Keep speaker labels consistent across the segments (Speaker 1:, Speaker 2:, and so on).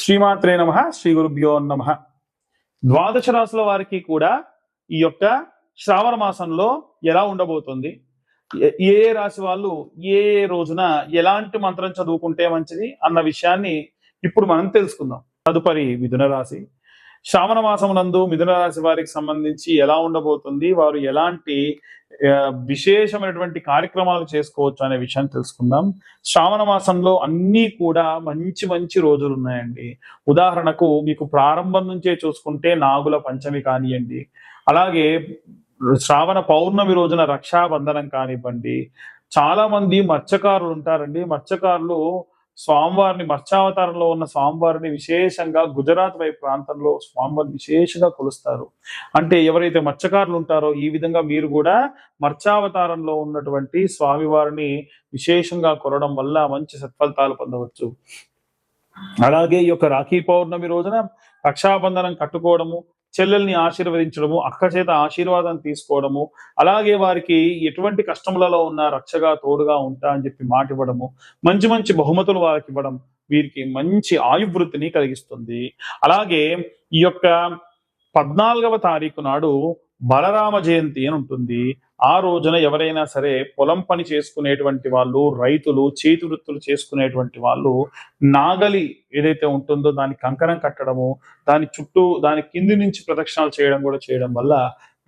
Speaker 1: శ్రీమాత్రే నమ శ్రీ గురుభ్యో నమ. ద్వాదశ రాశుల వారికి కూడా ఈ యొక్క శ్రావణ మాసంలో ఎలా ఉండబోతుంది? ఏ ఏ రాశి వాళ్ళు ఏ ఏ రోజున ఎలాంటి మంత్రం చదువుకుంటే మంచిది అన్న విషయాన్ని ఇప్పుడు మనం తెలుసుకుందాం. తదుపరి మిథున రాశి. శ్రావణ మాసం నందు మిథున రాశి వారికి సంబంధించి ఎలా ఉండబోతుంది వారు ఎలాంటి విశేషమైనటువంటి కార్యక్రమాలు చేసుకోవచ్చు అనే విషయం తెలుసుకుందాం. శ్రావణ మాసంలో అన్నీ కూడా మంచి మంచి రోజులు ఉన్నాయండి. ఉదాహరణకు మీకు ప్రారంభం నుంచే చూసుకుంటే నాగుల పంచమి కానివ్వండి అలాగే శ్రావణ పౌర్ణమి రోజున రక్షాబంధనం కానివ్వండి చాలా మంది మత్స్యకారులు ఉంటారండి. మత్స్యకారులు స్వామివారిని మత్స్యావతారంలో ఉన్న స్వామివారిని విశేషంగా గుజరాత్ వైపు ప్రాంతంలో స్వామివారిని విశేషంగా కొలుస్తారు. అంటే ఎవరైతే మత్స్యకారులు ఉంటారో ఈ విధంగా మీరు కూడా మత్స్యావతారంలో ఉన్నటువంటి స్వామివారిని విశేషంగా కొలడం వల్ల మంచి సత్ఫలితాలు పొందవచ్చు. అలాగే ఈ యొక్క రాఖీ పౌర్ణమి రోజున రక్షాబంధనం కట్టుకోవడము చెల్లెల్ని ఆశీర్వదించడము అక్క చేత ఆశీర్వాదం తీసుకోవడము అలాగే వారికి ఎటువంటి కష్టములలో ఉన్న రక్షగా తోడుగా ఉంటా అని చెప్పి మాట ఇవ్వడము మంచి మంచి బహుమతులు వారికి ఇవ్వడం వీరికి మంచి ఆయువృత్తిని కలిగిస్తుంది. అలాగే ఈ యొక్క పద్నాలుగవ తారీఖు నాడు బలరామ జయంతి అని ఉంటుంది. ఆ రోజున ఎవరైనా సరే పొలం పని చేసుకునేటువంటి వాళ్ళు రైతులు చేతి వృత్తులు చేసుకునేటువంటి వాళ్ళు నాగలి ఏదైతే ఉంటుందో దాని కంకరం కట్టడము దాని చుట్టూ దాని కింది నుంచి ప్రదక్షిణాలు చేయడం కూడా చేయడం వల్ల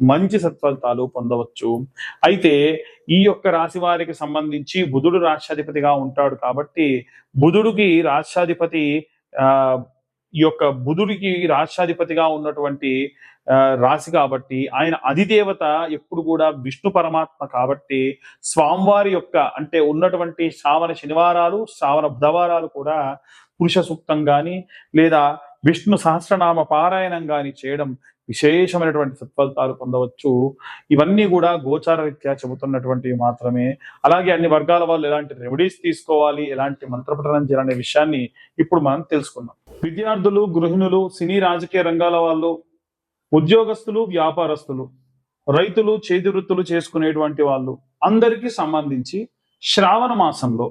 Speaker 1: మంచి సత్ఫలితాలు పొందవచ్చు. అయితే ఈ యొక్క రాశి వారికి సంబంధించి బుధుడు రాష్ట్రాధిపతిగా ఉంటాడు కాబట్టి బుధుడికి రాష్ట్రాధిపతి ఆ ఈ యొక్క బుధుడికి రాష్ట్రాధిపతిగా ఉన్నటువంటి రాశి కాబట్టి ఆయన అధిదేవత ఎప్పుడు కూడా విష్ణు పరమాత్మ కాబట్టి స్వామివారి యొక్క అంటే ఉన్నటువంటి శ్రావణ శనివారాలు శ్రావణ బుధవారాలు కూడా పురుష సూక్తం కానీ లేదా విష్ణు సహస్రనామ పారాయణం కానీ చేయడం విశేషమైనటువంటి సత్ఫలితాలు పొందవచ్చు. ఇవన్నీ కూడా గోచార రీత్యా చెబుతున్నటువంటివి మాత్రమే. అలాగే అన్ని వర్గాల వాళ్ళు ఎలాంటి రెమెడీస్ తీసుకోవాలి ఎలాంటి మంత్రపఠనం చేయాలనే విషయాన్ని ఇప్పుడు మనం తెలుసుకుందాం. విద్యార్థులు గృహిణులు సినీ రాజకీయ రంగాల వాళ్ళు ఉద్యోగస్తులు వ్యాపారస్తులు రైతులు చేతి వృత్తులు చేసుకునేటువంటి వాళ్ళు అందరికీ సంబంధించి శ్రావణ మాసంలో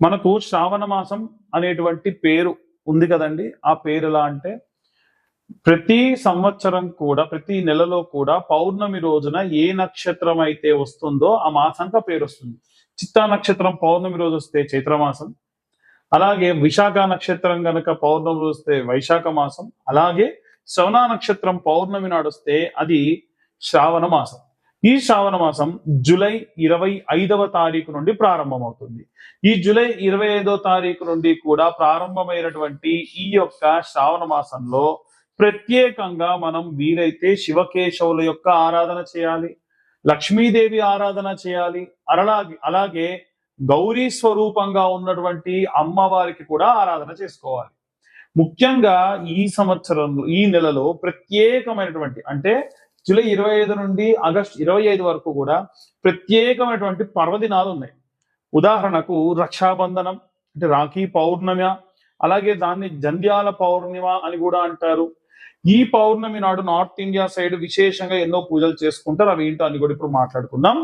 Speaker 1: మనకు శ్రావణ మాసం అనేటువంటి పేరు ఉంది కదండి. ఆ పేరు ఎలా అంటే ప్రతి సంవత్సరం కూడా ప్రతి నెలలో కూడా పౌర్ణమి రోజున ఏ నక్షత్రం అయితే వస్తుందో ఆ మాసంక పేరు వస్తుంది. చిత్తా నక్షత్రం పౌర్ణమి రోజు వస్తే చైత్రమాసం అలాగే విశాఖ నక్షత్రం గనక పౌర్ణమి రోజు వస్తే వైశాఖ మాసం అలాగే శ్రవణ నక్షత్రం పౌర్ణమి నాడు వస్తే అది శ్రావణ మాసం. ఈ శ్రావణ మాసం జూలై ఇరవై ఐదవ తారీఖు నుండి ప్రారంభమవుతుంది. ఈ జూలై ఇరవై ఐదో తారీఖు నుండి కూడా ప్రారంభమైనటువంటి ఈ యొక్క శ్రావణ మాసంలో ప్రత్యేకంగా మనం వీలైతే శివకేశవుల యొక్క ఆరాధన చేయాలి లక్ష్మీదేవి ఆరాధన చేయాలి అలాగే అలాగే గౌరీ స్వరూపంగా ఉన్నటువంటి అమ్మవారికి కూడా ఆరాధన చేసుకోవాలి. ముఖ్యంగా ఈ సంవత్సరంలో ఈ నెలలో ప్రత్యేకమైనటువంటి అంటే జూలై ఇరవై ఐదు నుండి ఆగస్ట్ ఇరవై ఐదు వరకు కూడా ప్రత్యేకమైనటువంటి పర్వదినాలు ఉన్నాయి. ఉదాహరణకు రక్షాబంధనం అంటే రాఖీ పౌర్ణమి అలాగే దాన్ని జంధ్యాల పౌర్ణిమ అని కూడా అంటారు. ఈ పౌర్ణమి నాడు నార్త్ ఇండియా సైడ్ విశేషంగా ఎన్నో పూజలు చేసుకుంటారు. అవి ఏంటో అని కూడా ఇప్పుడు మాట్లాడుకుందాం.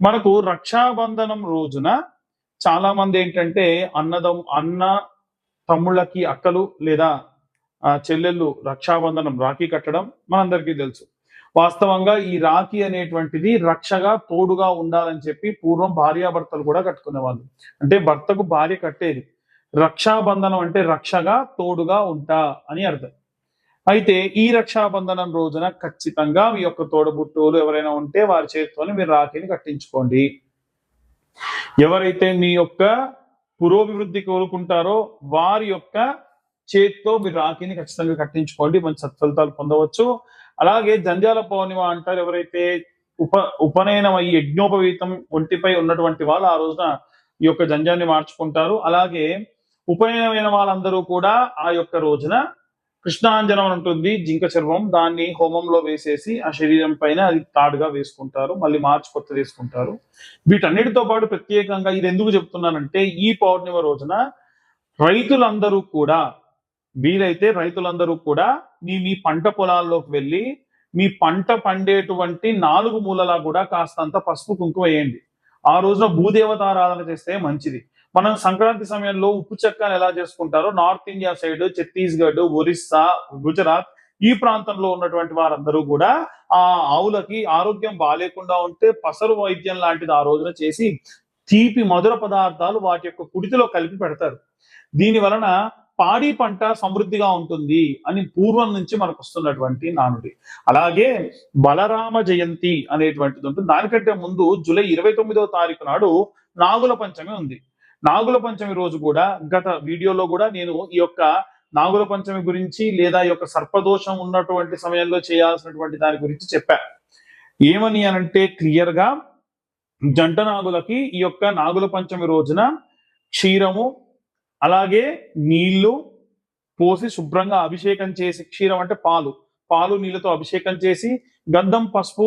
Speaker 1: మనకు రక్షాబంధనం రోజున చాలా మంది ఏంటంటే అన్నదం అన్న తమ్ముళ్ళకి అక్కలు లేదా చెల్లెళ్ళు రక్షాబంధనం రాఖీ కట్టడం మనందరికీ తెలుసు. వాస్తవంగా ఈ రాఖీ అనేటువంటిది రక్షగా తోడుగా ఉండాలని చెప్పి పూర్వం భార్యాభర్తలు కూడా కట్టుకునేవాళ్ళు. అంటే భర్తకు భార్య కట్టేది. రక్షాబంధనం అంటే రక్షగా తోడుగా ఉంటా అని అర్థం. అయితే ఈ రక్షాబంధనం రోజున ఖచ్చితంగా మీ యొక్క తోడబుట్టువులు ఎవరైనా ఉంటే వారి చేతితోనే మీరు రాఖీని కట్టించుకోండి. ఎవరైతే మీ యొక్క పురోభివృద్ధి కోరుకుంటారో వారి యొక్క చేతితో మీరు రాఖీని ఖచ్చితంగా కట్టించుకోండి. మంచి సత్ఫలితాలు పొందవచ్చు. అలాగే జంధ్యాల పౌర్ణిమ అంటారు ఎవరైతే ఉప ఉపనయనం అయ్యి యజ్ఞోపవీతం ఒంటిపై ఉన్నటువంటి వాళ్ళు ఆ రోజున ఈ యొక్క జంజాన్ని మార్చుకుంటారు. అలాగే ఉపనయనమైన వాళ్ళందరూ కూడా ఆ యొక్క రోజున కృష్ణాంజనం ఉంటుంది జింక చర్మం. దాన్ని హోమంలో వేసేసి ఆ శరీరం పైన అది తాడుగా వేసుకుంటారు మళ్ళీ మార్చి కొత్త వేసుకుంటారు. వీటన్నిటితో పాటు ప్రత్యేకంగా ఇది ఎందుకు చెప్తున్నానంటే ఈ పౌర్ణిమ రోజున రైతులందరూ కూడా వీలైతే రైతులందరూ కూడా మీ మీ పంట పొలాల్లోకి వెళ్ళి మీ పంట పండేటువంటి నాలుగు మూలలా కూడా కాస్తంత పసుపు కుంకుమ వేయండి. ఆ రోజున భూదేవతారాధన చేస్తే మంచిది. మనం సంక్రాంతి సమయంలో ఉప్పు చెక్కను ఎలా చేసుకుంటారో north India side Chhattisgarh Orissa Gujarat ఈ ప్రాంతంలో ఉన్నటువంటి వారందరూ కూడా ఆ ఆవులకి ఆరోగ్యం బాగాలేకుండా ఉంటే పసరు వైద్యం లాంటిది ఆ రోజున చేసి తీపి మధుర పదార్థాలు వాటి యొక్క కుడితిలో కలిపి పెడతారు. దీని వలన పాడి పంట సమృద్ధిగా ఉంటుంది అని పూర్వం నుంచి మనకు వస్తున్నటువంటి నానుడి. అలాగే బలరామ జయంతి అనేటువంటిది ఉంటుంది. దానికంటే ముందు జూలై ఇరవై తొమ్మిదవ తారీఖు నాడు నాగుల పంచమి ఉంది. నాగుల పంచమి రోజు కూడా గత వీడియోలో కూడా నేను ఈ యొక్క నాగుల పంచమి గురించి లేదా ఈ యొక్క సర్పదోషం ఉన్నటువంటి సమయంలో చేయాల్సినటువంటి దాని గురించి చెప్పా. ఏమని అనంటే క్లియర్గా జంట నాగులకి ఈ యొక్క నాగుల పంచమి రోజున క్షీరము అలాగే నీళ్ళు పోసి శుభ్రంగా అభిషేకం చేసి క్షీరం అంటే పాలు పాలు నీళ్ళతో అభిషేకం చేసి గంధం పసుపు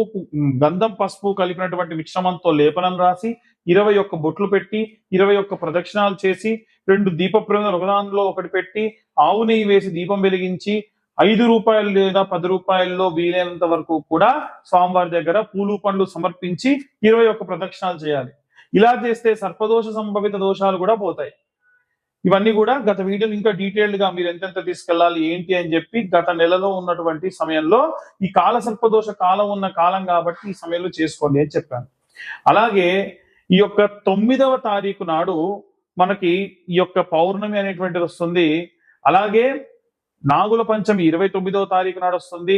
Speaker 1: గంధం పసుపు కలిపినటువంటి మిశ్రమంతో లేపనం రాసి ఇరవై ఒక్క బొట్లు పెట్టి ఇరవై ఒక్క ప్రదక్షిణాలు చేసి రెండు దీప ప్రమిదలు ఒకదానిలో ఒకటి పెట్టి ఆవు నెయ్యి వేసి దీపం వెలిగించి ఐదు రూపాయలు లేదా పది రూపాయల్లో వీలైనంత వరకు కూడా స్వామివారి దగ్గర పూలు పండ్లు సమర్పించి ఇరవై ఒక్క ప్రదక్షిణాలు చేయాలి. ఇలా చేస్తే సర్పదోష సంభవిత దోషాలు కూడా పోతాయి. ఇవన్నీ కూడా గత వీడియోలు ఇంకా డీటెయిల్డ్గా మీరు ఎంతెంత తీసుకెళ్ళాలి ఏంటి అని చెప్పి గత నెలలో ఉన్నటువంటి సమయంలో ఈ కాల సర్పదోష కాలం ఉన్న కాలం కాబట్టి ఈ సమయంలో చేసుకోండి అని చెప్పాను. అలాగే ఈ యొక్క తొమ్మిదవ తారీఖు నాడు మనకి ఈ యొక్క పౌర్ణమి అనేటువంటిది వస్తుంది. అలాగే నాగుల పంచమి ఇరవై తొమ్మిదవ తారీఖు నాడు వస్తుంది.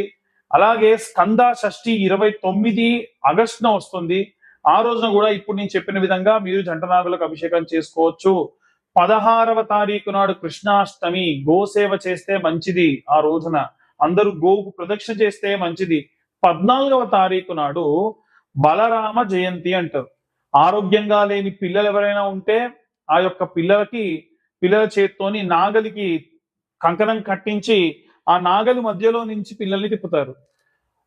Speaker 1: అలాగే స్కంద షష్ఠి ఇరవై తొమ్మిది ఆగస్టున వస్తుంది. ఆ రోజున కూడా ఇప్పుడు నేను చెప్పిన విధంగా మీరు జంట నాగులకు అభిషేకం చేసుకోవచ్చు. పదహారవ తారీఖు నాడు కృష్ణాష్టమి గోసేవ చేస్తే మంచిది ఆ రోజున. అందరూ గోవుకు ప్రదక్షిణ చేస్తే మంచిది. పద్నాలుగవ తారీఖు నాడు బలరామ జయంతి అంటారు. ఆరోగ్యంగా లేని పిల్లలు ఎవరైనా ఉంటే ఆ యొక్క పిల్లలకి పిల్లల చేత్తోని నాగలికి కంకణం కట్టించి ఆ నాగలి మధ్యలో నుంచి పిల్లల్ని తిప్పుతారు.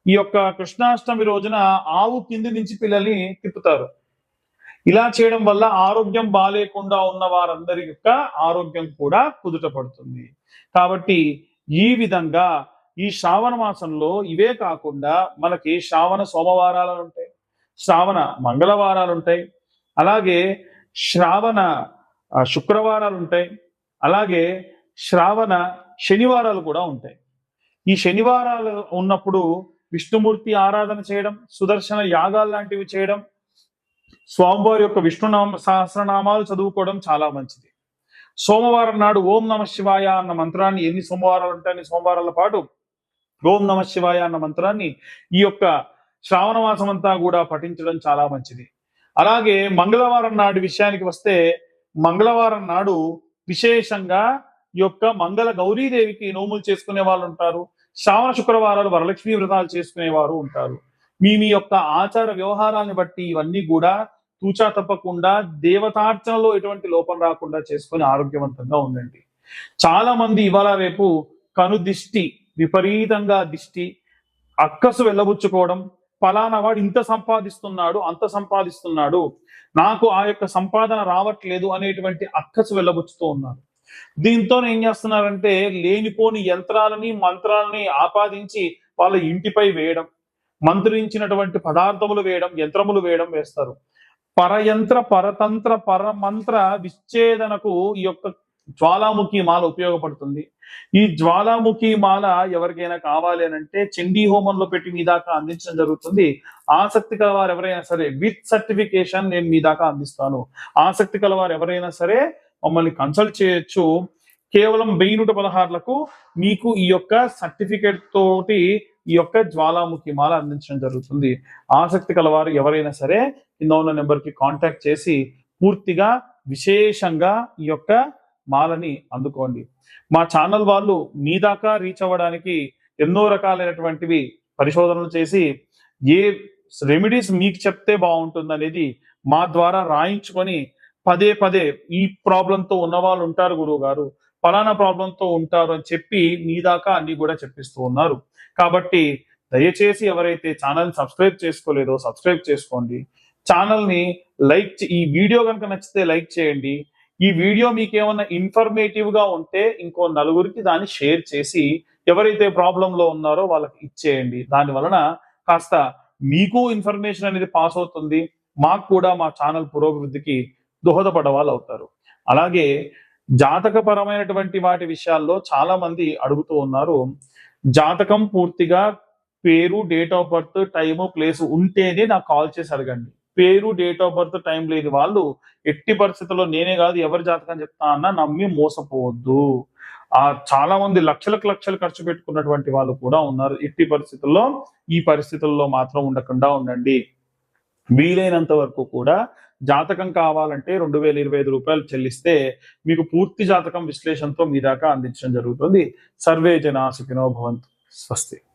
Speaker 1: ఈ యొక్క కృష్ణాష్టమి రోజున ఆవు కింది నుంచి పిల్లల్ని తిప్పుతారు. ఇలా చేయడం వల్ల ఆరోగ్యం బాగాలేకుండా ఉన్న వారందరి యొక్క ఆరోగ్యం కూడా కుదుట పడుతుంది. కాబట్టి ఈ విధంగా ఈ శ్రావణ మాసంలో ఇవే కాకుండా మనకి శ్రావణ సోమవారాలు ఉంటాయి. శ్రావణ మంగళవారాలు ఉంటాయి అలాగే శ్రావణ శుక్రవారాలు ఉంటాయి అలాగే శ్రావణ శనివారాలు కూడా ఉంటాయి. ఈ శనివారాలు ఉన్నప్పుడు విష్ణుమూర్తి ఆరాధన చేయడం సుదర్శన యాగాలు లాంటివి చేయడం స్వామివారి యొక్క విష్ణునామ సహస్రనామాలు చదువుకోవడం చాలా మంచిది. సోమవారం నాడు ఓం నమ శివాయ అన్న మంత్రాన్ని ఎన్ని సోమవారాలు ఉంటాయని సోమవారాల పాటు ఓం నమ శివాయ అన్న మంత్రాన్ని ఈ యొక్క శ్రావణ మాసం అంతా కూడా పఠించడం చాలా మంచిది. అలాగే మంగళవారం నాడు విషయానికి వస్తే మంగళవారం నాడు విశేషంగా ఈ యొక్క మంగళ గౌరీదేవికి నోములు చేసుకునే వాళ్ళు ఉంటారు. శ్రావణ శుక్రవారాలు వరలక్ష్మి వ్రతాలు చేసుకునేవారు ఉంటారు. మీ మీ యొక్క ఆచార వ్యవహారాన్ని బట్టి ఇవన్నీ కూడా తూచా తప్పకుండా దేవతార్చనలో ఎటువంటి లోపం రాకుండా చేసుకొని ఆరోగ్యవంతంగా ఉండండి. చాలా మంది ఇవాళ రేపు కను దిష్టి విపరీతంగా దిష్టి అక్కసు వెళ్ళబుచ్చుకోవడం ఫలానా వాడు ఇంత సంపాదిస్తున్నాడు అంత సంపాదిస్తున్నాడు నాకు ఆ యొక్క సంపాదన రావట్లేదు అనేటువంటి అక్కసు వెళ్ళబుచ్చుతూ ఉన్నారు. దీంతో ఏం చేస్తున్నారంటే లేనిపోని యంత్రాలని మంత్రాలని ఆపాదించి వాళ్ళ ఇంటిపై వేయడం మంత్రించినటువంటి పదార్థములు వేయడం యంత్రములు వేయడం వేస్తారు. పరయంత్ర పరతంత్ర పరమంత్ర విచ్ఛేదనకు ఈ యొక్క జ్వాలాముఖి మాల ఉపయోగపడుతుంది. ఈ జ్వాలాముఖి మాల ఎవరికైనా కావాలి అని అంటే చండీ హోమంలో పెట్టి మీ దాకా అందించడం జరుగుతుంది. ఆసక్తి కలవారు ఎవరైనా సరే విత్ సర్టిఫికేషన్ నేను మీ దాకా అందిస్తాను. ఆసక్తి కలవారు ఎవరైనా సరే మమ్మల్ని కన్సల్ట్ చేయొచ్చు. కేవలం వెయ్యి నూట పదహారులకు మీకు ఈ యొక్క సర్టిఫికేట్ తోటి ఈ యొక్క జ్వాలాముఖి మాల అందించడం జరుగుతుంది. ఆసక్తి కలవారు ఎవరైనా సరే కింద ఉన్న నెంబర్కి కాంటాక్ట్ చేసి పూర్తిగా విశేషంగా ఈ యొక్క మాలని అందుకోండి. మా ఛానల్ వాళ్ళు మీ దాకా రీచ్ అవ్వడానికి ఎన్నో రకాలైనటువంటివి పరిశోధనలు చేసి ఏ రెమెడీస్ మీకు చెప్తే బాగుంటుంది అనేది మా ద్వారా రాయించుకొని పదే పదే ఈ ప్రాబ్లంతో ఉన్న వాళ్ళు ఉంటారు గురువు గారు ఫలానా ప్రాబ్లంతో ఉంటారు అని చెప్పి మీ దాకా అన్ని కూడా చెప్పిస్తూ ఉన్నారు. కాబట్టి దయచేసి ఎవరైతే ఛానల్ సబ్స్క్రైబ్ చేసుకోలేదో సబ్స్క్రైబ్ చేసుకోండి. ఛానల్ని లైక్ ఈ వీడియో కనుక నచ్చితే లైక్ చేయండి. ఈ వీడియో మీకు ఏమన్నా ఇన్ఫర్మేటివ్గా ఉంటే ఇంకో నలుగురికి దాన్ని షేర్ చేసి ఎవరైతే ప్రాబ్లంలో ఉన్నారో వాళ్ళకి ఇచ్చేయండి. దాని వలన కాస్త మీకు ఇన్ఫర్మేషన్ అనేది పాస్ అవుతుంది. మాకు కూడా మా ఛానల్ పురోభివృద్ధికి దోహదపడ వాళ్ళు అవుతారు. అలాగే జాతకపరమైనటువంటి వాటి విషయాల్లో చాలా మంది అడుగుతూ ఉన్నారు. జాతకం పూర్తిగా పేరు date of birth time place ఉంటేనే నాకు కాల్ చేసి అడగండి. పేరు డేట్ ఆఫ్ బర్త్ టైం లేని వాళ్ళు ఎట్టి పరిస్థితుల్లో నేనే కాదు ఎవరి జాతకం చెప్తా అన్నా నమ్మి మోసపోవద్దు. ఆ చాలా మంది లక్షలకు లక్షలు ఖర్చు పెట్టుకున్నటువంటి వాళ్ళు కూడా ఉన్నారు. ఎట్టి పరిస్థితుల్లో ఈ పరిస్థితుల్లో మాత్రం ఉండకుండా ఉండండి. వీలైనంత వరకు కూడా జాతకం కావాలంటే రెండు వేల ఇరవై ఐదు రూపాయలు చెల్లిస్తే మీకు పూర్తి జాతకం విశ్లేషణతో మీ దాకా అందించడం జరుగుతుంది. సర్వే జనా సుఖినో భవంతు. స్వస్తి.